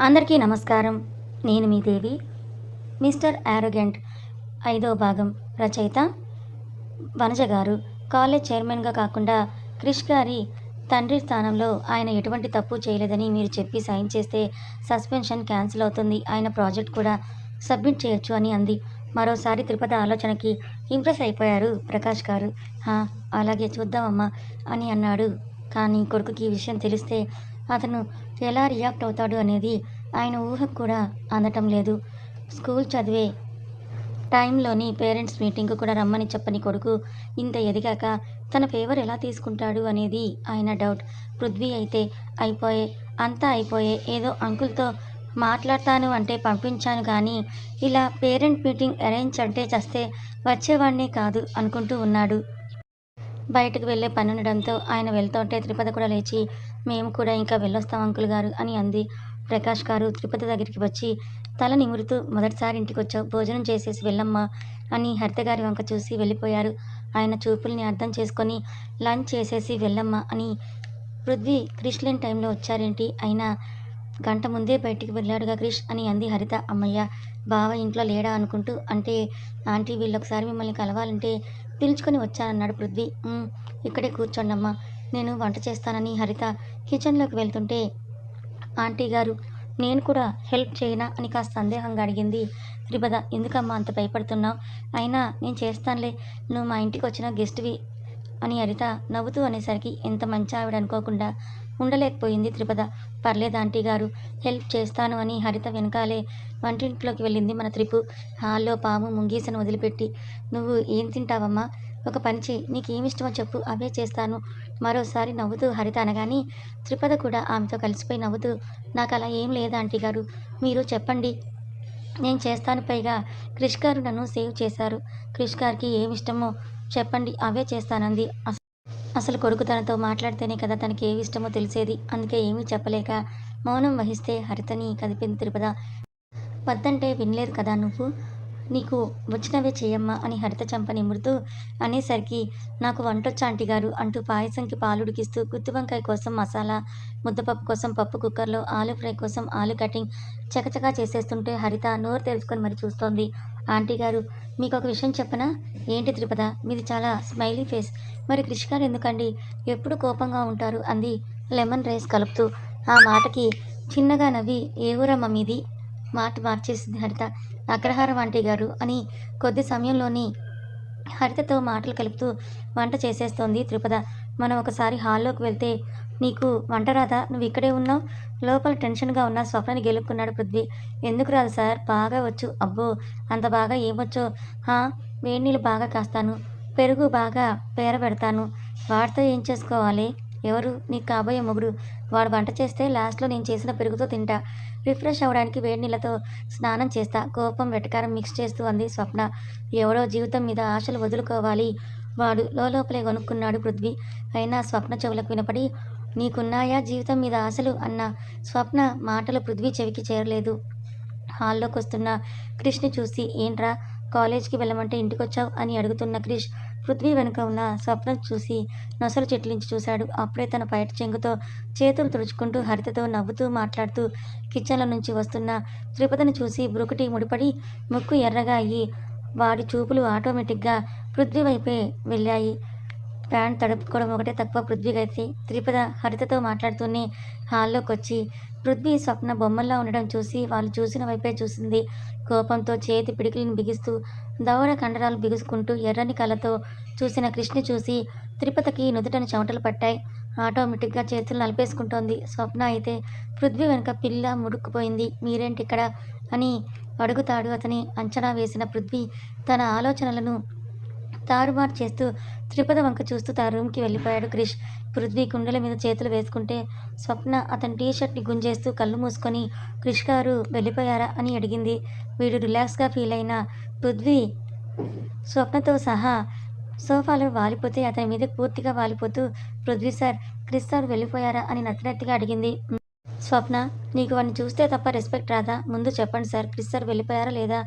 అందరికీ నమస్కారం. నేను మీ దేవి మిస్టర్ యారోగెంట్ ఐదో భాగం రచయిత వనజ గారు. కాలేజ్ చైర్మన్గా కాకుండా క్రిష్ గారి తండ్రి స్థానంలో ఆయన ఎటువంటి తప్పు చేయలేదని మీరు చెప్పి సైన్ చేస్తే సస్పెన్షన్ క్యాన్సిల్ అవుతుంది. ఆయన ప్రాజెక్ట్ కూడా సబ్మిట్ చేయొచ్చు అని అంది. మరోసారి తిరుపతి ఆలోచనకి ఇంప్రెస్ అయిపోయారు ప్రకాష్ గారు. "హా, అలాగే చూద్దామమ్మా అని అన్నాడు. కానీ కొడుకుకి ఈ విషయం తెలిస్తే అతను ఎలా రియాక్ట్ అవుతాడు అనేది ఆయన ఊహకు కూడా అందటం లేదు. స్కూల్ చదివే టైంలోని పేరెంట్స్ మీటింగ్కు కూడా రమ్మని చెప్పని కొడుకు ఇంత ఎదిగాక తన ఫేవర్ ఎలా తీసుకుంటాడు అనేది ఆయన డౌట్ పృథ్వీ అయితే అయిపోయే అంతా అయిపోయే ఏదో అంకుల్తో మాట్లాడతాను అంటే పంపించాను కానీ ఇలా పేరెంట్ మీటింగ్ అరేంజ్ అంటే చస్తే వచ్చేవాడినే కాదు అనుకుంటూ ఉన్నాడు. బయటకు వెళ్ళే పని ఉండడంతో ఆయన వెళ్తుంటే త్రిపద కూడా లేచి మేము కూడా ఇంకా వెళ్ళొస్తాం అంకుల్ గారు అని అంది. ప్రకాష్ గారు తిరుపతి దగ్గరికి వచ్చి తల నిమురుతూ మొదటిసారి ఇంటికి వచ్చావు భోజనం చేసేసి వెళ్ళమ్మా అని హరిత గారి వంక చూసి వెళ్ళిపోయారు. ఆయన చూపుల్ని అర్థం చేసుకొని లంచ్ చేసేసి వెళ్ళమ్మా అని పృథ్వీ క్రిష్ లేని టైంలో వచ్చారేంటి? అయినా గంట ముందే బయటికి వెళ్ళాడుగా క్రిష్ అని అంది హరిత. అమ్మయ్య బావ ఇంట్లో లేడా అనుకుంటూ అంటే ఆంటీ వీళ్ళు ఒకసారి మిమ్మల్ని కలవాలంటే పిలుచుకొని వచ్చానన్నాడు పృథ్వీ. ఇక్కడే కూర్చోండమ్మా నేను వంట చేస్తానని హరిత కిచెన్లోకి వెళ్తుంటే ఆంటీ గారు నేను కూడా హెల్ప్ చేయనా? అని కాస్త సందేహంగా అడిగింది. త్రిపద ఎందుకమ్మా అంత భయపడుతున్నావు? అయినా నేను చేస్తానులే. నువ్వు మా ఇంటికి వచ్చిన గెస్ట్వి అని హరిత నవ్వుతూ అనేసరికి ఎంత మంచి ఆవిడ అనుకోకుండా ఉండలేకపోయింది త్రిపద. పర్లేదు ఆంటీ గారు హెల్ప్ చేస్తాను అని హరిత వెనకాలే వంటింట్లోకి వెళ్ళింది మన త్రిపు. హాల్లో పాము ముంగీసను వదిలిపెట్టి నువ్వు ఏం తింటావమ్మా? ఒక పని చేయి నీకు చెప్పు అవే చేస్తాను. మరోసారి నవ్వుతూ హరిత అనగాని త్రిపద కూడా ఆమెతో కలిసిపోయి నవ్వుతూ నాకు అలా ఏం లేదు ఆంటీ గారు మీరు చెప్పండి. నేను చేస్తాను పైగా. క్రిష్ గారు నన్ను సేవ్ చేశారు. క్రిష్ గారికి ఏమి ఇష్టమో చెప్పండి అవే చేస్తానంది. అసలు కొడుకు తనతో మాట్లాడితేనే కదా తనకి ఏమి ఇష్టమో తెలిసేది. అందుకే ఏమీ చెప్పలేక మౌనం వహిస్తే హరితని కదిపింది త్రిపద. వద్దంటే వినలేదు కదా నువ్వు? నీకు వచ్చినవే చేయమ్మా అని హరిత చంప నిమురుతూ అనేసరికి నాకు వంటొచ్చా ఆంటీ గారు? అంటూ పాయసంకి పాలు ఉడికిస్తూ గుత్తి వంకాయ కోసం మసాలా ముద్దపప్పు కోసం పప్పు కుక్కర్లో ఆలు ఫ్రై కోసం ఆలు కటింగ్ చకచకా చేసేస్తుంటే హరిత నోరు తెలుసుకొని మరి చూస్తోంది. ఆంటీ గారు మీకు ఒక విషయం చెప్పనా? ఏంటి త్రిపద మీది చాలా స్మైలీ ఫేస్. మరి క్రిష్ గారు ఎందుకండి? ఎప్పుడు కోపంగా ఉంటారు? అంది లెమన్ రైస్ కలుపుతూ. ఆ మాటకి చిన్నగా నవ్వి ఏ ఊరమ్మ మీది? మాట మార్చేసింది హరిత. అగ్రహారం ఆంటీ గారు అని కొద్ది సమయంలోని హరితతో మాటలు కలుపుతూ వంట చేసేస్తోంది త్రిపద. మనం ఒకసారి హాల్లోకి వెళ్తే నీకు వంట రాదా? నువ్వు ఇక్కడే ఉన్నావు? లోపల టెన్షన్గా ఉన్న స్వప్నని గెలుక్కున్నాడు పృథ్వీ. ఎందుకు రాదు సార్? బాగా వచ్చు. అబ్బో! అంత బాగా ఏమొచ్చో హా? వేడి నీళ్ళు బాగా కాస్తాను. పెరుగు బాగా పేర పెడతాను వాడితో ఏం చేసుకోవాలి? ఎవరు? నీకు కాబోయే మొగుడు. వాడు వంట చేస్తే లాస్ట్లో నేను చేసిన పెరుగుతో తింటా. రిఫ్రెష్ అవ్వడానికి వేడి నీళ్ళతో స్నానం చేస్తా. కోపం వెటకారం మిక్స్ చేస్తూ అంది స్వప్న. ఎవడో జీవితం మీద ఆశలు వదులుకోవాలి. వాడు లోపలే కొనుక్కున్నాడు పృథ్వీ. అయినా స్వప్న చెవులకు వినపడి నీకున్నాయా జీవితం మీద ఆశలు? అన్న స్వప్న మాటలు పృథ్వీ చెవికి చేరలేదు. హాల్లోకి వస్తున్న క్రిష్ని చూసి ఏంట్రా కాలేజ్కి వెళ్ళమంటే ఇంటికొచ్చావు? అని అడుగుతున్న క్రిష్ పృథ్వీ వెనుక ఉన్న స్వప్న చూసి నొసలు చెట్లించి చూశాడు. అప్పుడే తన పైట చెంగుతో చేతులు తుడుచుకుంటూ హరితతో నవ్వుతూ మాట్లాడుతూ కిచెన్ల నుంచి వస్తున్న త్రిపదను చూసి బ్రుకుటి ముడిపడి ముక్కు ఎర్రగా అయ్యి వాడి చూపులు ఆటోమేటిక్గా పృథ్వీ వైపే వెళ్ళాయి. ప్యాంట్ తడుపుకోవడం ఒకటే తక్కువ పృథ్వీకి అయితే. త్రిపద హరితతో మాట్లాడుతూనే హాల్లోకి వచ్చి పృథ్వీ స్వప్న బొమ్మల్లా ఉండడం చూసి వాళ్ళు చూసిన వైపే చూసింది. కోపంతో చేతి పిడికిలిని బిగిస్తూ దవడ కండరాలు బిగుసుకుంటూ ఎర్రని కళ్ళతో చూసిన కృష్ణ చూసి తిరుపతికి నుదుటను చెమటలు పట్టాయి. ఆటోమేటిక్గా చేతులు నలిపేసుకుంటోంది. స్వప్న అయితే పృథ్వీ వెనుక పిల్ల ముడుక్కుపోయింది. మీరేంటి ఇక్కడ అని అడుగుతాడు అతని అంచనా వేసిన పృథ్వీ తన ఆలోచనలను తారుమారు చేస్తూ త్రిపద వంక చూస్తూ తన రూమ్కి వెళ్ళిపోయాడు క్రిష్. పృథ్వీ గుండెల మీద చేతులు వేసుకుంటే స్వప్న అతని టీ షర్ట్ని గుంజేస్తూ కళ్ళు మూసుకొని క్రిష్ గారు వెళ్ళిపోయారా? అని అడిగింది. వీడు రిలాక్స్గా ఫీల్ అయిన పృథ్వీ స్వప్నతో సహా సోఫాలో వాలిపోతే అతని మీద పూర్తిగా వాలిపోతూ పృథ్వీ సార్ క్రిష్ సార్ వెళ్ళిపోయారా? అని నత్తినత్తిగా అడిగింది. స్వప్న నీకు వాడిని చూస్తే తప్ప రెస్పెక్ట్ రాదా? ముందు చెప్పండి సార్ క్రిష్ సార్ వెళ్ళిపోయారా లేదా?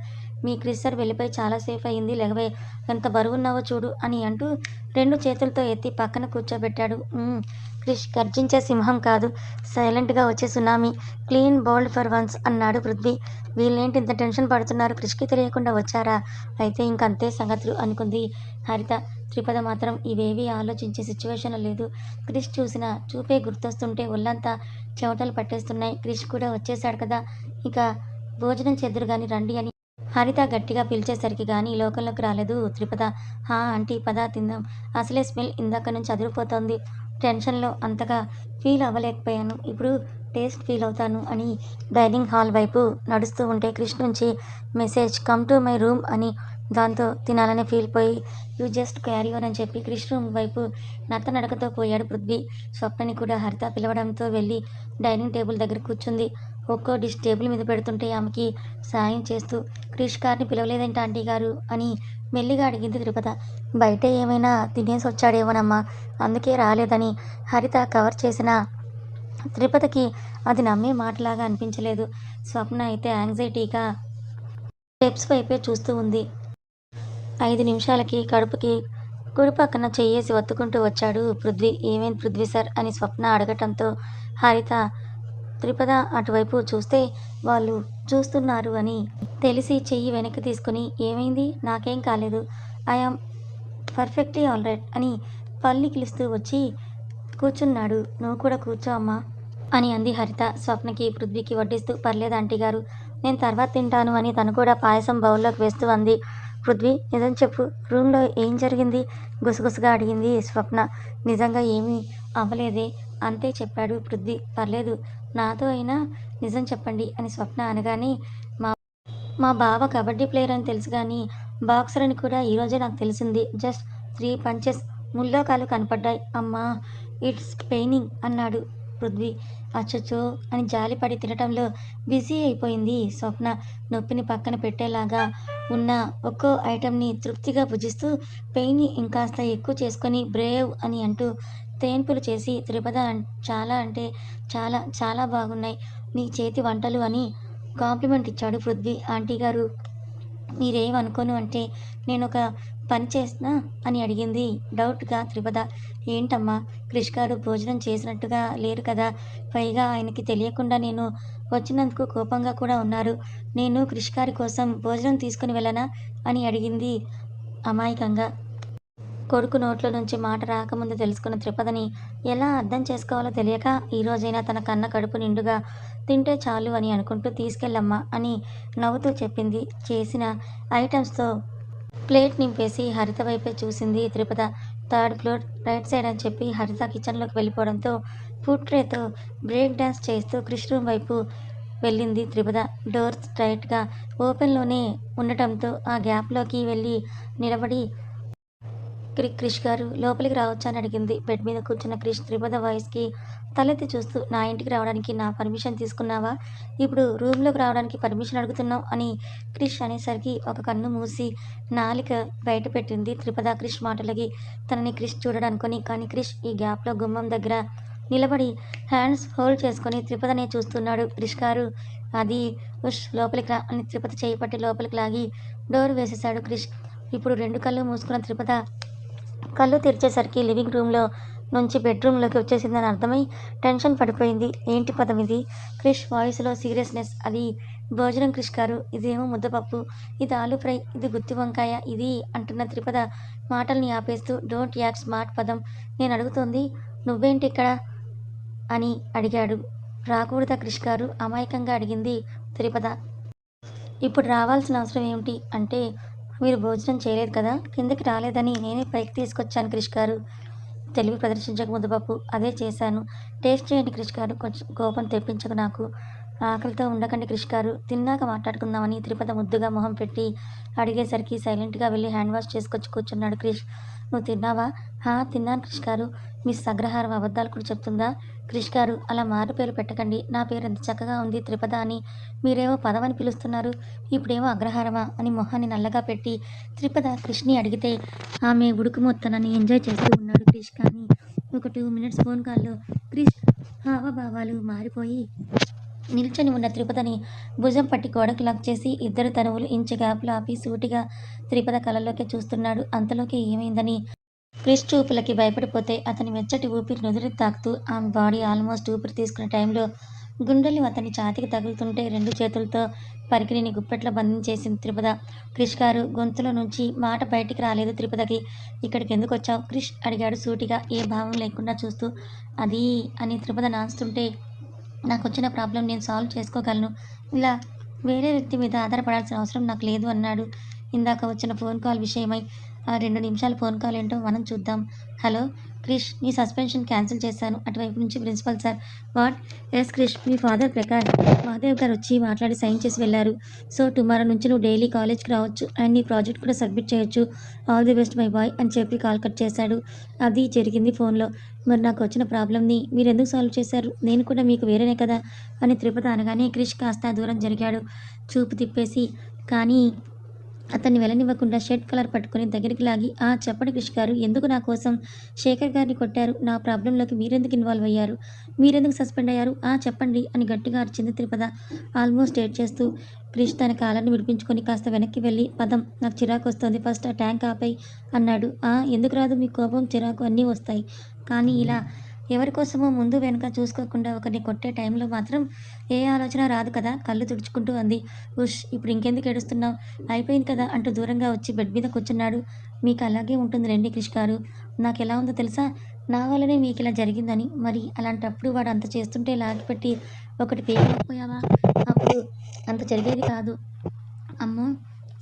మీ క్రిసర్ వెళ్ళిపోయి చాలా సేఫ్ అయింది లేవే ఎంత బరువున్నావో చూడు అని అంటూ రెండు చేతులతో ఎత్తి పక్కన కూర్చోబెట్టాడు. "ఉమ్, క్రిష్ గర్జించే సింహం కాదు. సైలెంట్గా వచ్చే tsunami. Clean bold for once అన్నాడు పృథ్వీ. వీళ్ళేంటి ఇంత టెన్షన్ పడుతున్నారు? క్రిష్కి తెలియకుండా వచ్చారా? అయితే ఇంకంతే సంగతులు అనుకుంది హరిత. త్రిపద మాత్రం ఇవేవీ ఆలోచించే సిచ్యువేషన్ లేదు. క్రిష్ చూసిన చూపే గుర్తొస్తుంటే ఒళ్ళంతా చెమటలు పట్టేస్తున్నాయి. క్రిష్ కూడా వచ్చేసాడు కదా. ఇక భోజనం చెద్దురు కానీ రండి అని హరిత గట్టిగా పిలిచేసరికి కానీ లోకంలోకి రాలేదు. త్రిపద హా ఆంటీ పద తిందాం. అసలే స్మెల్ ఇందాక నుంచి అదిరిపోతోంది. టెన్షన్లో అంతగా ఫీల్ అవ్వలేకపోయాను. ఇప్పుడు టేస్ట్ ఫీల్ అవుతాను అని డైనింగ్ హాల్ వైపు నడుస్తూ ఉంటే కృష్ణ నుంచి message come to my room అని దాంతో తినాలని ఫీల్ పోయి యూ జస్ట్ క్యారీ ఆన్ అని చెప్పి కృష్ణ రూమ్ వైపు నత్త నడకతో పోయాడు పృథ్వీ. స్వప్నని కూడా హరిత పిలవడంతో వెళ్ళి డైనింగ్ టేబుల్ దగ్గర కూర్చుంది. ఒక్కో డిష్ టేబుల్ మీద పెడుతుంటే ఆమెకి సాయం చేస్తూ క్రిష్ గారిని పిలవలేదంటే ఆంటీ గారు? అని మెల్లిగా అడిగింది తిరుపత. బయట ఏమైనా తినేసి వచ్చాడేమోనమ్మా అందుకే రాలేదని హరిత కవర్ చేసిన తిరుపతికి అది నమ్మే మాటలాగా అనిపించలేదు. స్వప్న అయితే యాంగ్జైటీగా స్టెప్స్ వైపే చూస్తూ ఉంది. ఐదు నిమిషాలకి కడుపుకి కుడి పక్కన చెయ్యేసి ఒత్తుకుంటూ వచ్చాడు పృథ్వీ. ఏమైంది పృథ్వీ సార్? అని స్వప్న అడగటంతో హరిత త్రిపద అటువైపు చూస్తే వాళ్ళు చూస్తున్నారు అని తెలిసి చెయ్యి వెనక్కి తీసుకుని ఏమైంది? నాకేం కాలేదు. ఐఆమ్ పర్ఫెక్ట్లీ ఆల్ రైట్ అని పల్లి కిలుస్తూ వచ్చి కూర్చున్నాడు. నువ్వు కూడా కూర్చో అమ్మా అని అంది హరిత. స్వప్నకి పృథ్వీకి వడ్డిస్తూ పర్లేదు ఆంటీ గారు నేను తర్వాత తింటాను అని తను కూడా పాయసం బౌల్లోకి వేస్తూ అంది. పృథ్వీ నిజం చెప్పు. రూమ్లో ఏం జరిగింది? గుసగుసగా అడిగింది స్వప్న. నిజంగా ఏమీ అవ్వలేదే అంతే చెప్పాడు పృథ్వీ. పర్లేదు నాతో అయినా నిజం చెప్పండి అని స్వప్న అనగానే మా మా బావ కబడ్డీ ప్లేయర్ అని తెలుసు కానీ బాక్సర్ అని కూడా ఈరోజే నాకు తెలిసింది. జస్ట్ త్రీ పంచెస్ ముల్లోకాలు కనపడ్డాయి. అమ్మా ఇట్స్ పెయినింగ్ అన్నాడు పృథ్వీ. అచ్చచ్చో అని జాలిపడి తినటంలో బిజీ అయిపోయింది స్వప్న. నొప్పిని పక్కన పెట్టేలాగా ఉన్న ఒక్కో ఐటెంని తృప్తిగా భుజిస్తూ పెయిన్ని ఇంకాస్త ఎక్కువ చేసుకొని బ్రేవ్ అని అంటూ తేన్పులు చేసి త్రిపద చాలా అంటే చాలా చాలా బాగున్నాయి. నీ చేతి వంటలు అని కాంప్లిమెంట్ ఇచ్చాడు పృథ్వీ. ఆంటీ గారు మీరేమనుకోను అంటే నేను ఒక పని చేసినా అని అడిగింది డౌట్గా త్రిపద. ఏంటమ్మా క్రిష్ గారు భోజనం చేసినట్టుగా లేరు కదా. పైగా ఆయనకి తెలియకుండా నేను వచ్చినందుకు కోపంగా కూడా ఉన్నారు. నేను క్రిష్ గారి కోసం భోజనం తీసుకుని వెళ్ళనా? అని అడిగింది అమాయకంగా. కొడుకు నోట్ల నుంచి మాట రాకముందు తెలుసుకున్న త్రిపదని ఎలా అర్థం చేసుకోవాలో తెలియక ఈరోజైనా తన కన్న కడుపు నిండుగా తింటే చాలు అని అనుకుంటూ తీసుకెళ్ళమ్మా అని నవ్వుతూ చెప్పింది. చేసిన ఐటమ్స్తో ప్లేట్ నింపేసి హరిత వైపే చూసింది Tripada. Third floor right side అని చెప్పి హరిత కిచెన్లోకి వెళ్ళిపోవడంతో ఫుడ్ ట్రేతో బ్రేక్ డాన్స్ చేస్తూ క్రిష్ రూమ్ వైపు వెళ్ళింది త్రిపద. డోర్ స్ట్రైట్గా ఓపెన్లోనే ఉండటంతో ఆ గ్యాప్లోకి వెళ్ళి నిలబడి క్రిష్ గారు లోపలికి రావచ్చా అని అడిగింది. బెడ్ మీద కూర్చున్న క్రిష్ త్రిపద వాయిస్కి తలెత్తి చూస్తూ నా ఇంటికి రావడానికి నా పర్మిషన్ తీసుకున్నావా? ఇప్పుడు రూమ్లోకి రావడానికి పర్మిషన్ అడుగుతున్నావు అని క్రిష్ అనేసరికి ఒక కన్ను మూసి నాలిక బయట పెట్టింది. త్రిపద క్రిష్ మాటలకి తనని క్రిష్ చూడడనుకొని కానీ క్రిష్ ఈ గ్యాప్లో గుమ్మం దగ్గర నిలబడి హ్యాండ్స్ హోల్డ్ చేసుకొని త్రిపదనే చూస్తున్నాడు. క్రిష్ గారు అది ఉష్ లోపలికి రా అని త్రిపద చేయి పట్టి లోపలికి లాగి డోర్ వేసేశాడు క్రిష్. ఇప్పుడు రెండు కళ్ళు మూసుకున్న త్రిపద కళ్ళు తెరిచేసరికి లివింగ్ రూమ్లో నుంచి బెడ్రూమ్లోకి వచ్చేసిందని అర్థమై టెన్షన్ పడిపోయింది. ఏంటి పదం ఇది? క్రిష్ వాయిస్లో సీరియస్నెస్. అది భోజనం క్రిష్ గారు. ఇదేమో ముద్దపప్పు. ఇది ఆలు ఫ్రై. ఇది గుత్తి వంకాయ. ఇది అంటున్న త్రిపద మాటల్ని ఆపేస్తూ డోంట్ యాక్ స్మార్ట్ పదం. నేను అడుగుతోంది నువ్వేంటి ఇక్కడ? అని అడిగాడు. రాకూడదా క్రిష్ గారు? అమాయకంగా అడిగింది త్రిపద. ఇప్పుడు రావాల్సిన అవసరం ఏమిటి? అంటే మీరు భోజనం చేయలేదు కదా? కిందకి రాలేదని నేనే పైకి తీసుకొచ్చాను క్రిష్ గారు. తెలివి ప్రదర్శించక ముద్దపప్పు అదే చేశాను. టేస్ట్ చేయండి క్రిష్ గారు. కొంచెం కోపం తెప్పించకు నాకు. ఆకలితో ఉండకండి క్రిష్ గారు. తిన్నాక మాట్లాడుకుందామని తిరుపతి ముద్దుగా మొహం పెట్టి అడిగేసరికి సైలెంట్గా వెళ్ళి హ్యాండ్ వాష్ చేసుకొచ్చి కూర్చున్నాడు క్రిష్. నువ్వు తిన్నావా? హా తిన్నాను క్రిష్ గారు. మిస్ అగ్రహారం అబద్ధాలు కూడా చెప్తుందా? క్రిష్ గారు అలా మారు పేరు పెట్టకండి. నా పేరు ఎంత చక్కగా ఉంది త్రిపద అని. మీరేమో పదవని పిలుస్తున్నారు. ఇప్పుడేమో అగ్రహారమా అని మొహాన్ని నల్లగా పెట్టి త్రిపద క్రిష్ని అడిగితే ఆమె ఉడుకు మొత్తనని ఎంజాయ్ చేస్తూ ఉన్నాడు క్రిష్ కానీ. ఒక టూ మినిట్స్ ఫోన్ కాల్లో క్రిష్ హావభావాలు మారిపోయి నిల్చొని ఉన్న త్రిపదని భుజం పట్టి గోడకు లాక్ చేసి ఇద్దరు తనువులు ఇంచు గ్యాప్లో ఆపి సూటిగా త్రిపద కళ్ళలోకి చూస్తున్నాడు. అంతలోకి ఏమైందని క్రిష్ చూపులకి భయపడిపోతే అతని మెచ్చటి ఊపిరి నుదురు తాకుతూ ఆమె బాడీ ఆల్మోస్ట్ ఊపిరి తీసుకునే టైంలో గుండెలు అతని ఛాతికి తగులుతుంటే రెండు చేతులతో పరికిణిని గుప్పెట్లో బంధించేసింది త్రిపద క్రిష్ గారు గొంతులో నుంచి మాట బయటికి రాలేదు త్రిపదకి ఇక్కడికి ఎందుకు వచ్చావు? క్రిష్ అడిగాడు సూటిగా. ఏ భావం లేకుండా చూస్తూ అది అని త్రిపద నాన్స్తుంటే నాకు వచ్చిన ప్రాబ్లం నేను సాల్వ్ చేసుకోగలను. ఇలా వేరే వ్యక్తి మీద ఆధారపడాల్సిన అవసరం నాకు లేదు అన్నాడు. ఇందాక వచ్చిన ఫోన్ కాల్ విషయమై ఆ రెండు నిమిషాల ఫోన్ కాల్ ఏంటో మనం చూద్దాం. హలో క్రిష్ నీ సస్పెన్షన్ క్యాన్సిల్ చేశాను. అటువైపు నుంచి principal sir what? Yes Krish me father Prakash Mahadev గారు వచ్చి మాట్లాడి సైన్ చేసి వెళ్ళారు. సో టుమారో నుంచి నువ్వు డైలీ కాలేజ్కి రావచ్చు అండ్ నీ ప్రాజెక్ట్ కూడా సబ్మిట్ చేయొచ్చు. All the best my boy అని చెప్పి కాల్ కట్ చేశాడు. అది జరిగింది ఫోన్లో. మరి నాకు వచ్చిన ప్రాబ్లమ్ని మీరు ఎందుకు సాల్వ్ చేశారు? నేను కూడా మీకు వేరేనే కదా అని తిరుపతి అనగానే క్రిష్ కాస్త దూరం జరిగాడు. చూపు తిప్పేసి కానీ అతన్ని వెళ్ళనివ్వకుండా షర్ట్ కలర్ పట్టుకొని దగ్గరికి లాగి ఆ చెప్పండి క్రిష్ గారు ఎందుకు నా కోసం శేఖర్ గారిని కొట్టారు? నా ప్రాబ్లంలోకి మీరెందుకు ఇన్వాల్వ్ అయ్యారు? మీరెందుకు సస్పెండ్ అయ్యారు? ఆ చెప్పండి అని గట్టిగా అరిచింది తిరుపద. ఆల్మోస్ట్ ఏడ్ చేస్తూ క్రిష్ తన కాలాన్ని విడిపించుకొని కాస్త వెనక్కి వెళ్ళి పదం నాకు చిరాకు వస్తుంది ఫస్ట్ ఆ ట్యాంక్ ఆపై అన్నాడు. ఆ ఎందుకు రాదు? మీ కోపం చిరాకు అన్నీ వస్తాయి. కానీ ఇలా ఎవరి కోసమో ముందు వెనుక చూసుకోకుండా ఒకరిని కొట్టే టైంలో మాత్రం ఏ ఆలోచన రాదు కదా. కళ్ళు తుడుచుకుంటూ అంది. ఉష్ ఇప్పుడు ఇంకెందుకు ఏడుస్తున్నావు? అయిపోయింది కదా అంటూ దూరంగా వచ్చి బెడ్ మీద కూర్చున్నాడు. మీకు అలాగే ఉంటుంది రండి క్రిష్ గారు. నాకు ఎలా ఉందో తెలుసా? నా వల్లనే మీకు ఇలా జరిగిందని. మరి అలాంటప్పుడు వాడు అంత చేస్తుంటే లాగిపెట్టి ఒకటి పేకపోయావా అప్పుడు అంత జరిగేది కాదు. అమ్మో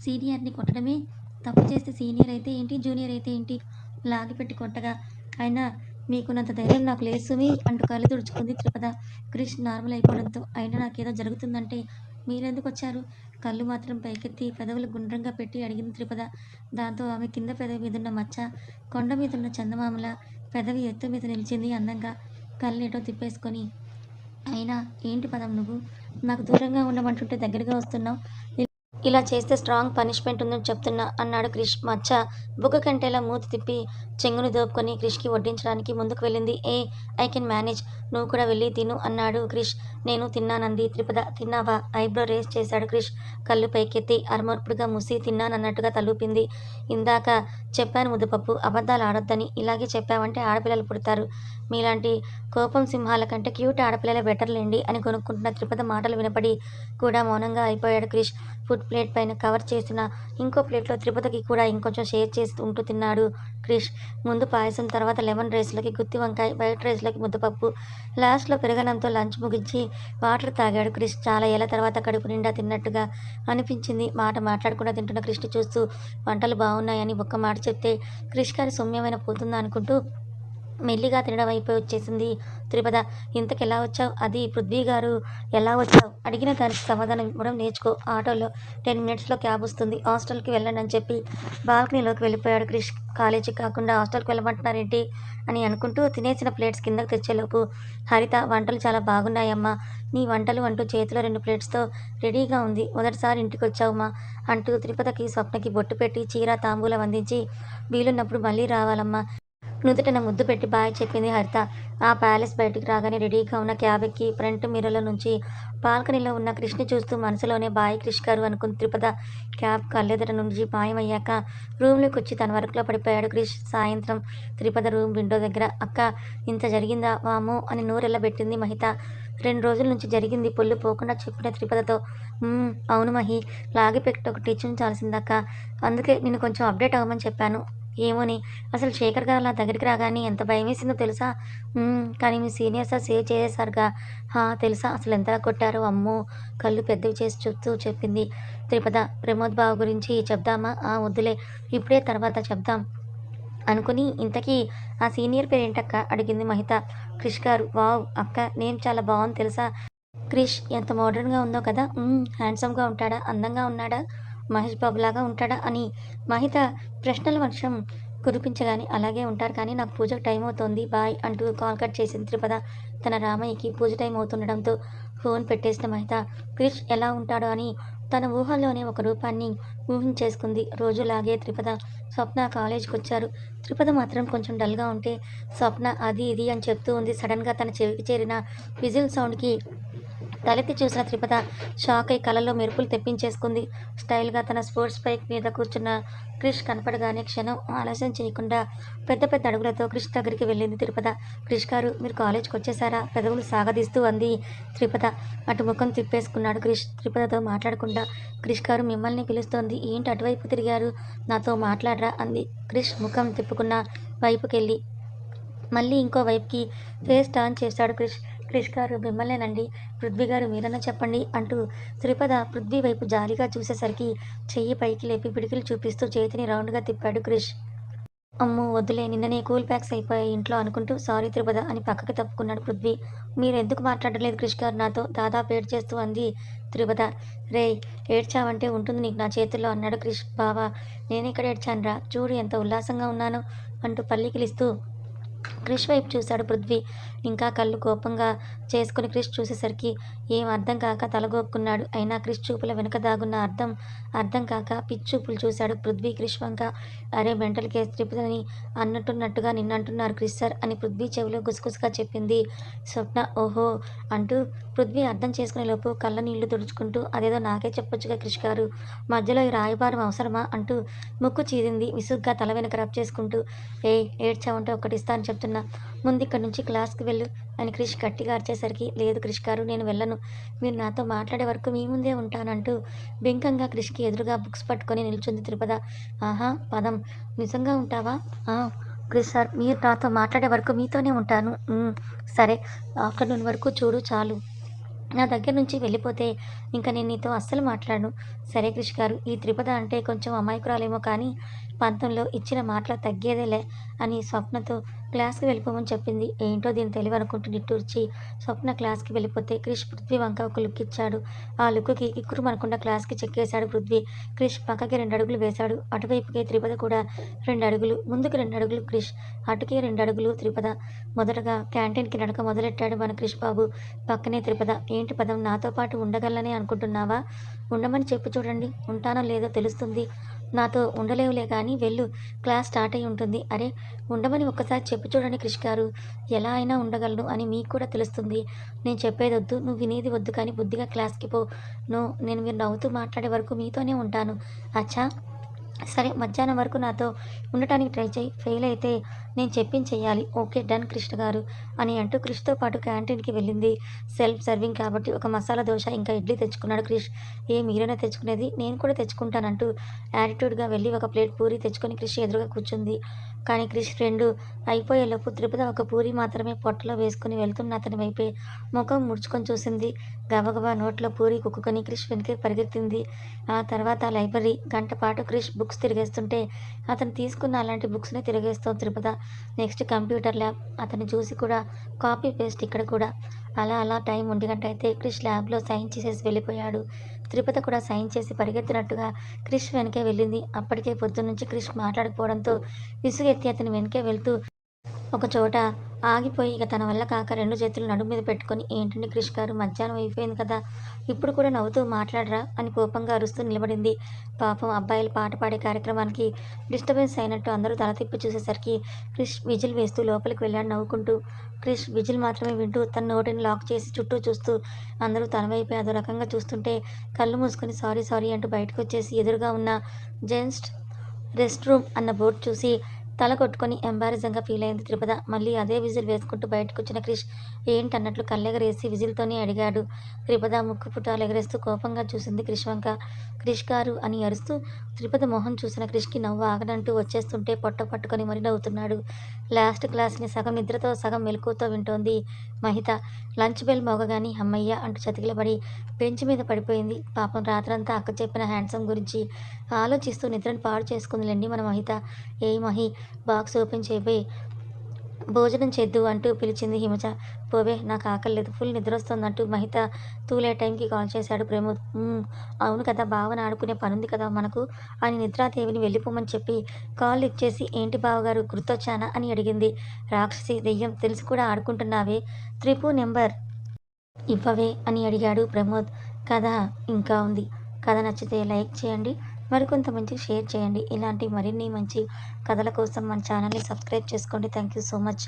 సీనియర్ని కొట్టడమే? తప్పు చేస్తే సీనియర్ అయితే ఏంటి? జూనియర్ అయితే ఏంటి? లాగిపెట్టి కొట్టగా. అయినా మీకున్నంత ధైర్యం నాకు లేదు సుమి. అంటూ కళ్ళు తుడుచుకుంది త్రిపద క్రిష్ నార్మల్ అయిపోవడంతో అయినా నాకేదో జరుగుతుందంటే మీరెందుకు వచ్చారు? కళ్ళు మాత్రం పైకెత్తి పెదవులు గుండ్రంగా పెట్టి అడిగింది త్రిపద దాంతో ఆమె కింద పెదవి మీదున్న మచ్చ కొండ మీదున్న చందమామల పెదవి ఎత్తు మీద నిలిచింది అందంగా. కళ్ళు తిప్పేసుకొని అయినా ఏంటి పదం నువ్వు? నాకు దూరంగా ఉండమంటుంటే దగ్గరగా వస్తున్నావు. ఇలా చేస్తే స్ట్రాంగ్ పనిష్మెంట్ ఉందని చెప్తున్నా అన్నాడు క్రిష్. మచ్చ బుగ్గ కంటేలా మూతి తిప్పి చెంగుని దోపుకొని క్రిష్కి వడ్డించడానికి ముందుకు వెళ్ళింది. Hey I can manage. నువ్వు కూడా వెళ్ళి తిను అన్నాడు క్రిష్. నేను తిన్నానంది. త్రిపద తిన్నావా? ఐబ్రో రేస్ చేశాడు క్రిష్. కళ్ళు పైకెత్తి అరమర్పుడుగా ముసి తిన్నానన్నట్టుగా తలూపింది. ఇందాక చెప్పాను ముద్దపప్పు. అబద్ధాలు ఆడొద్దని ఇలాగే చెప్పావంటే ఆడపిల్లలు పుడతారు. మీలాంటి కోపం సింహాల కంటే క్యూట్ ఆడపిల్లలే బెటర్లేండి అని కొనుక్కుంటున్న త్రిపద మాటలు వినపడి కూడా మౌనంగా అయిపోయాడు క్రిష్. ఫుడ్ ప్లేట్ పైన కవర్ చేసిన ఇంకో ప్లేట్లో తిరుపతికి కూడా ఇంకొంచెం షేర్ చేసి ఉంటూ తిన్నాడు క్రిష్. ముందు పాయసం తర్వాత లెమన్ రైస్లకి గుత్తి వంకాయ వైట్ రైస్లకి ముద్దపప్పు. లాస్ట్లో పెరగనంతో లంచ్ ముగించి వాటర్ తాగాడు క్రిష్. చాలా ఏళ్ళ తర్వాత కడుపు నిండా తిన్నట్టుగా అనిపించింది. మాట మాట్లాడకుండా తింటున్న క్రిష్ని చూస్తూ వంటలు బాగున్నాయని ఒక్క మాట చెప్తే క్రిష్ గారి సౌమ్యమైన పోతుందా? అనుకుంటూ మెల్లిగా తినడం అయిపోయి వచ్చేసింది. త్రిపద ఇంతకు ఎలా వచ్చావు? అది పృథ్వీ గారు. ఎలా వచ్చావు అడిగిన దానికి సమాధానం ఇవ్వడం నేర్చుకో. ఆటోలో టెన్ మినిట్స్లో క్యాబ్ వస్తుంది. హాస్టల్కి వెళ్ళండి అని చెప్పి బాల్కనీలోకి వెళ్ళిపోయాడు క్రిష్. కాలేజీకి కాకుండా హాస్టల్కి వెళ్ళమంటున్నారేంటి? అని అనుకుంటూ తినేసిన ప్లేట్స్ కిందకు తెచ్చేలోపు హరిత వంటలు చాలా బాగున్నాయమ్మా. నీ వంటలు అంటూ చేతిలో రెండు ప్లేట్స్తో రెడీగా ఉంది. మొదటిసారి ఇంటికి వచ్చావుమా అంటూ తిరుపతికి స్వప్నకి బొట్టు పెట్టి చీర తాంబూలం అందించి వీలున్నప్పుడు మళ్ళీ రావాలమ్మా. నుదుటన ముద్దు పెట్టి బాయ్ చెప్పింది హరిత. ఆ ప్యాలెస్ బయటికి రాగానే రెడీగా ఉన్న క్యాబ్ ఎక్కి ఫ్రంట్ మిర్రర్ల నుంచి బాల్కనీలో ఉన్న కృష్ణ చూస్తూ మనసులోనే బాయ్ క్రిష్ గారు అనుకుని త్రిపద క్యాబ్ కళ్ళెదట నుంచి మాయమయ్యాక రూమ్లోకి వచ్చి తన వర్క్లో పడిపోయాడు క్రిష్. సాయంత్రం త్రిపద రూమ్ విండో దగ్గర అక్క ఇంత జరిగిందా? వాము అని నోరెళ్ళబెట్టింది మహిత. రెండు రోజుల నుంచి జరిగింది. పొల్లు పోకుండా చెప్పిన త్రిపదతో అవును మహి. లాగి పెట్టి ఒకటి ఇచ్చించాల్సిందక్క అందుకే నేను కొంచెం అప్డేట్ అవ్వమని చెప్పాను. ఏమోని అసలు శేఖర్ గారు నా దగ్గరికి రాగానే ఎంత భయం వేసిందో తెలుసా? కానీ మీ సీనియర్స్ సేవ్ చేసేసారుగా. హా తెలుసా? అసలు ఎంత కొట్టారో? అమ్మో కళ్ళు పెద్దవి చేసి చూస్తూ చెప్పింది త్రిపద. ప్రమోద్ బాబు గురించి చెప్దామా? ఆ వద్దులే ఇప్పుడే తర్వాత చెప్దాం అనుకుని ఇంతకీ ఆ సీనియర్ పేరేంటక్క? అడిగింది మహిత. క్రిష్ గారు. వావ్ అక్క నేమ్ చాలా బాగుంది తెలుసా? క్రిష్ ఎంత మోడర్న్గా ఉందో కదా? హ్యాండ్సమ్గా ఉంటాడా? అందంగా ఉన్నాడా? మహేష్ బాబు లాగా ఉంటాడా అని మహిత ప్రశ్నల వర్షం కురిపించగానే అలాగే ఉంటారు. కానీ నాకు పూజకు టైం అవుతోంది. బాయ్ అంటూ కాల్ కట్ చేసింది త్రిపద తన రామయ్యకి పూజ టైం అవుతుండడంతో ఫోన్ పెట్టేసిన మహిత క్రిష్ ఎలా ఉంటాడో అని తన ఊహల్లోనే ఒక రూపాన్ని ఊహించేసుకుంది. రోజులాగే త్రిపద స్వప్న కాలేజీకి వచ్చారు త్రిపద మాత్రం కొంచెం డల్గా ఉంటే స్వప్న అది ఇది అని చెప్తూ ఉంది. సడన్గా తన చెవికి చేరిన విజిల్ సౌండ్కి తలెత్తి చూసిన త్రిపద షాక్ అయి కళ్ళలో మెరుపులు తెప్పించేసుకుంది. స్టైల్గా తన స్పోర్ట్స్ బైక్ మీద కూర్చున్న క్రిష్ కనపడగానే క్షణం ఆలస్యం చేయకుండా పెద్ద పెద్ద అడుగులతో క్రిష్ దగ్గరికి వెళ్ళింది త్రిపద. క్రిష్ గారు మీరు కాలేజ్కి వచ్చేసారా? పెదవులు సాగదీస్తూ అంది త్రిపద. అటు ముఖం తిప్పేసుకున్నాడు క్రిష్. త్రిపదతో మాట్లాడకుండా క్రిష్ గారు మిమ్మల్ని పిలుస్తోంది. ఏంటి అటువైపు తిరిగారు? నాతో మాట్లాడరా అంది క్రిష్ ముఖం తిప్పుకున్న వైపుకెళ్ళి. మళ్ళీ ఇంకో వైపుకి ఫేస్ టర్న్ చేశాడు క్రిష్. క్రిష్ గారు మిమ్మల్నేనండి. పృథ్వీ గారు మీరన్నా చెప్పండి అంటూ త్రిపద పృథ్వీ వైపు జాలిగా చూసేసరికి చెయ్యి పైకి లేపి పిడికిలు చూపిస్తూ చేతిని రౌండ్గా తిప్పాడు క్రిష్. అమ్మో వద్దులే నిన్ననే కూల్ ప్యాక్స్ అయిపోయాయి ఇంట్లో అనుకుంటూ సారీ త్రిపద అని పక్కకి తప్పుకున్నాడు పృథ్వీ. మీరు ఎందుకు మాట్లాడలేదు క్రిష్ గారు నాతో? దాదాపు ఏడ్ చేస్తూ అంది త్రిపద. రే ఏడ్చావంటే ఉంటుంది నీకు నా చేతుల్లో అన్నాడు క్రిష్. బావా నేనెక్కడ ఏడ్చానురా? చూడు ఎంత ఉల్లాసంగా ఉన్నాను అంటూ పల్లికిలిస్తూ క్రిష్ వైపు చూశాడు పృథ్వీ. ఇంకా కళ్ళు కోపంగా చేసుకుని క్రిష్ చూసేసరికి ఏం అర్థం కాక తలగొక్కున్నాడు అయినా క్రిష్ చూపుల వెనుక దాగున్న అర్థం అర్థం కాక పిచ్చూపులు చూశాడు పృథ్వీ. క్రిష్ వంక అరే మెంటల్ కేసు త్రిపుదని అన్నట్టున్నట్టుగా నిన్నంటున్నారు క్రిష్ సార్ అని పృథ్వీ చెవిలో గుసగుసగా చెప్పింది. స్వప్న ఓహో అంటూ పృథ్వీ అర్థం చేసుకునే లోపు కళ్ళ నీళ్ళు తుడుచుకుంటూ అదేదో నాకే చెప్పొచ్చుగా క్రిష్ గారు. మధ్యలో ఈ రాయబారం అవసరమా అంటూ ముక్కు చీరింది విసుగ్గా తల వెనక రబ్ చేసుకుంటూ. ఏ ఏడ్చావంటే ఒకటి ఇస్తా అని చెప్తున్నా. ముందు ఇక్కడ నుంచి క్లాస్కి వెళ్ళు. అని క్రిష్ గట్టిగా అరిచేసరికి లేదు క్రిష్ గారు నేను వెళ్ళను. మీరు నాతో మాట్లాడే వరకు మీ ముందే ఉంటానంటూ బింకంగా క్రిష్కి ఎదురుగా బుక్స్ పట్టుకొని నిల్చుంది త్రిపద. ఆహా పదం. నిజంగా ఉంటావా? క్రిష్ సార్ మీరు నాతో మాట్లాడే వరకు మీతోనే ఉంటాను. సరే. ఆఫ్టర్నూన్ వరకు చూడు చాలు. నా దగ్గర నుంచి వెళ్ళిపోతే ఇంకా నేను నీతో అస్సలు మాట్లాడను. సరే క్రిష్ గారు ఈ త్రిపద అంటే కొంచెం అమాయకురాలేమో కానీ పంతంలో ఇచ్చిన మాటలు తగ్గేదేలే అని స్వప్నతో క్లాస్కి వెళ్ళిపోమని చెప్పింది. ఏంటో దీని తెలివి అనుకుంటూ నిట్టూర్చి స్వప్న క్లాస్కి వెళ్ళిపోతే క్రిష్ పృథ్వీ వంక ఒక లుక్ ఇచ్చాడు. ఆ లుక్కి ఇక్కురు మనకుండా క్లాస్కి చెక్కేశాడు పృథ్వీ. క్రిష్ పక్కకి రెండు అడుగులు వేశాడు. అటువైపుకి త్రిపద కూడా రెండు అడుగులు ముందుకు రెండు అడుగులు క్రిష్ అటుకే రెండు అడుగులు త్రిపద. మొదటగా క్యాంటీన్కి నడక మొదలెట్టాడు మన క్రిష్ బాబు. పక్కనే త్రిపద. ఏంటి పదం? నాతో పాటు ఉండగలనే అనుకుంటున్నావా? ఉండమని చెప్పు చూడండి. ఉంటానో లేదో తెలుస్తుంది. నాతో ఉండలేవులే కానీ వెళ్ళు క్లాస్ స్టార్ట్ అయి ఉంటుంది. అరే ఉండమని ఒక్కసారి చెప్పు చూడండి క్రిష్ గారు. ఎలా అయినా ఉండగలను అని మీకు కూడా తెలుస్తుంది. నేను చెప్పేది వద్దు నువ్వు వినేది వద్దు కానీ బుద్ధిగా క్లాస్కి పో. నో నేను మీరు నవ్వుతూ మాట్లాడే వరకు మీతోనే ఉంటాను. అచ్చా? సరే మధ్యాహ్నం వరకు నాతో ఉండటానికి ట్రై చేయి. ఫెయిల్ అయితే నేను చెప్పించేయాలి ఓకే డన్ కృష్ణ గారు అని అంటూ క్రిష్తో పాటు క్యాంటీన్కి వెళ్ళింది. సెల్ఫ్ సర్వింగ్ కాబట్టి ఒక మసాలా దోశ ఇంకా ఇడ్లీ తెచ్చుకున్నాడు క్రిష్ ఏ మీరైనా తెచ్చుకునేది నేను కూడా తెచ్చుకుంటానంటూ యాటిట్యూడ్గా వెళ్ళి ఒక ప్లేట్ పూరి తెచ్చుకొని క్రిష్ ఎదురుగా కూర్చుంది. కానీ క్రిష్ రెండు అయిపోయేలోపు త్రిపద ఒక పూరి మాత్రమే పొట్టలో వేసుకుని వెళ్తున్న అతని వైపే ముఖం ముడుచుకొని చూసింది. గబగబా నోట్లో పూరి కుక్కుని క్రిష్ వెనక్కి పరిగెత్తింది. ఆ తర్వాత లైబ్రరీ గంట పాటు క్రిష్ బుక్స్ తిరిగేస్తుంటే అతను తీసుకున్న అలాంటి బుక్స్ని తిరిగేస్తాం త్రిపద నెక్స్ట్ కంప్యూటర్ ల్యాబ్. అతను చూసి కూడా కాపీ పేస్ట్ ఇక్కడ కూడా. అలా అలా టైం ఒంటి గంట అయితే క్రిష్ ల్యాబ్లో సైన్ చేసేసి వెళ్ళిపోయాడు. త్రిపద కూడా సైన్ చేసి పరిగెత్తినట్టుగా క్రిష్ వెనకే వెళ్ళింది. అప్పటికే పొద్దున్నుంచి క్రిష్ మాట్లాడకపోవడంతో విసుగెత్తి అతని వెనకే వెళ్తూ ఒక చోట ఆగిపోయి ఇక తన వల్ల కాక రెండు చేతులు నడుము మీద పెట్టుకొని ఏంటండి క్రిష్ గారు మధ్యాహ్నం అయిపోయింది కదా ఇప్పుడు కూడా నవ్వుతూ మాట్లాడరా అని కోపంగా అరుస్తూ నిలబడింది. పాపం అబ్బాయిలు పాట పాడే కార్యక్రమానికి డిస్టర్బెన్స్ అయినట్టు అందరూ తల తిప్పి చూసేసరికి క్రిష్ విజిల్ వేస్తూ లోపలికి వెళ్ళాడు నవ్వుకుంటూ. క్రిష్ విజిల్ మాత్రమే వింటూ తన నోటిని లాక్ చేసి చుట్టూ చూస్తూ అందరూ తన వైపే అదో రకంగా చూస్తుంటే కళ్ళు మూసుకొని సారీ సారీ అంటూ బయటకు వచ్చేసి ఎదురుగా ఉన్న జెంట్స్ రెస్ట్ రూమ్ అన్న బోర్డు చూసి తల కొట్టుకొని ఎంబారసింగ్గా ఫీల్ అయింది త్రిపద మళ్ళీ అదే విజిల్ వేసుకుంటూ బయటకు వచ్చిన క్రిష్ ఏంటన్నట్లు కళ్ళెగరేసి విజిల్తోనే అడిగాడు. త్రిపద ముక్కు పుటాలు ఎగరేస్తూ కోపంగా చూసింది క్రిష్ వంక. క్రిష్ గారు అని అరుస్తూ త్రిపద మొహం చూసిన క్రిష్కి నవ్వు ఆగనంటూ వచ్చేస్తుంటే పొట్ట పట్టుకొని మరీ నవ్వుతున్నాడు. లాస్ట్ క్లాస్ని సగం నిద్రతో సగం మెలకుతో వింటోంది మహిత. లంచ్ బెల్ మోగగాని అమ్మయ్య అంటూ చతికిలబడి బెంచ్ మీద పడిపోయింది. పాపం రాత్రంతా అక్క చెప్పిన హ్యాండ్సమ్ గురించి ఆలోచిస్తూ నిద్రను పాడు చేసుకుందిలేండి మన మహిత. ఏ మహి బాక్స్ ఓపెన్ చేయబోయి. భోజనం చేద్దు అంటూ పిలిచింది హిమజ. పోవే నాకు ఆకలి లేదు. ఫుల్ నిద్ర వస్తుందంటూ మహిత తూలే టైంకి కాల్ చేశాడు ప్రమోద్. అవును కదా బావని ఆడుకునే పనుంది కదా మనకు. అని నిద్రాదేవిని వెళ్ళిపోమని చెప్పి కాల్ ఇచ్చేసి ఏంటి బావగారు గుర్తొచ్చానా అని అడిగింది. రాక్షసి దెయ్యం తెలిసి కూడా ఆడుకుంటున్నావే. త్రిపు నెంబర్ ఇవ్వవే అని అడిగాడు ప్రమోద్. కథ ఇంకా ఉంది. కథ నచ్చితే లైక్ చేయండి. మరికొంత మంచిగా షేర్ చేయండి. ఇలాంటి మరిన్ని మంచి కథల కోసం మన ఛానల్ని సబ్స్క్రైబ్ చేసుకోండి. Thank you so much.